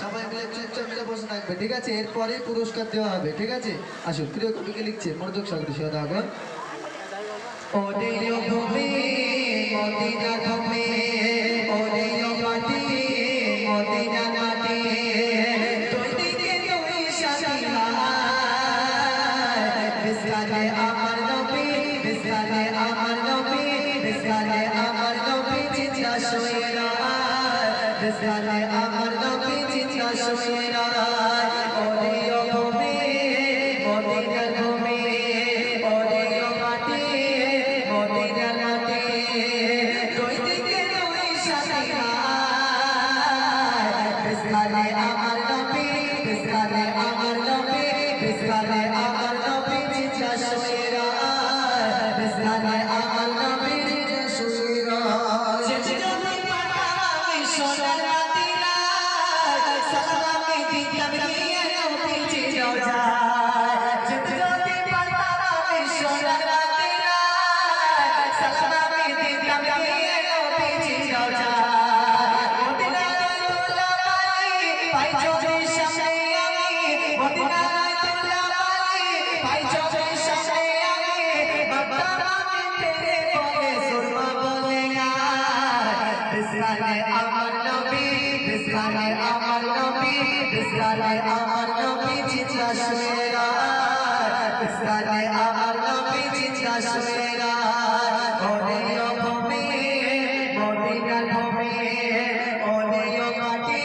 সবাই মিলে বসে থাকবে ঠিক আছে এরপরে পুরস্কার দেওয়া হবে ঠিক আছে আসুন প্রিয় কবিকে লিখছে মনোযোগ সাগর সদাগর মদিনা বিসকালে আমার নবী বিসকালে আমার নবী চিন্তা শুয়েরা বিসকালে আমার বিসকালে আমার নবী বিসকালে আমার নবী চিন্তা শুয়েরা বিসকালে আমার নবী চিন্তা শুয়েরা ওরে ভূমি মদিনা ভূমি ওরে মাটি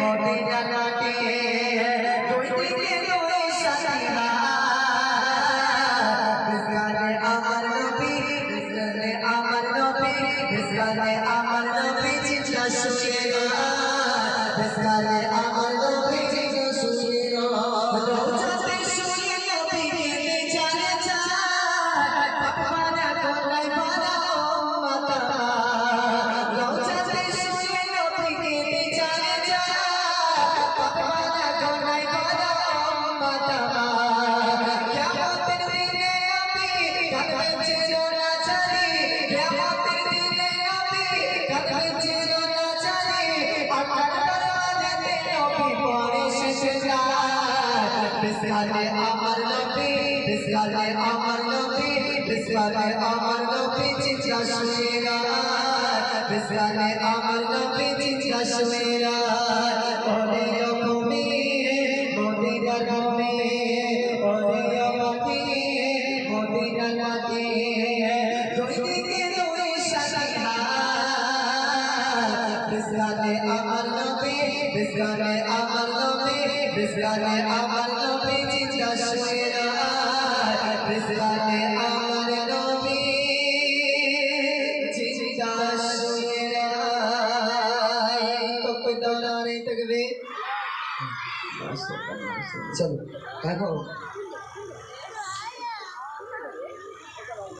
মদিনা মাটি দুই দিকে দুই সাথী বিসকালে আমার নবী বিসকালে আমার নবী বিসকালে আমার নবী বিসকালে আমার নবী চিন্তা শুয়েরা রোজাতে শুয়ে নবী কে জানে যায়। পাকমানা কোলাই বানা উম্মতা রোজাতে শুয়ে নবী কে জানে যায়। পাকমানা কোলাই বানা উম্মতা কিয়ামতের দিনে নবী থাকবেন চিরনা জানি কিয়ামতের বিসকালে আমার নবী বিসকালে আমার নবী বিসকালে আমার নবী চিন্তা শুয়েরা বিসকালে আমার নবী চিন্তা শুয়েরা বিসকালে আমার নবী বিসকালে আমার নবী বিসকালে আমার নবী চিন্তা শুয়েরা বিসকালে আমার নবী চিন্তা শুয়েরা তো দানা নেই থাকবে। চলো দেখো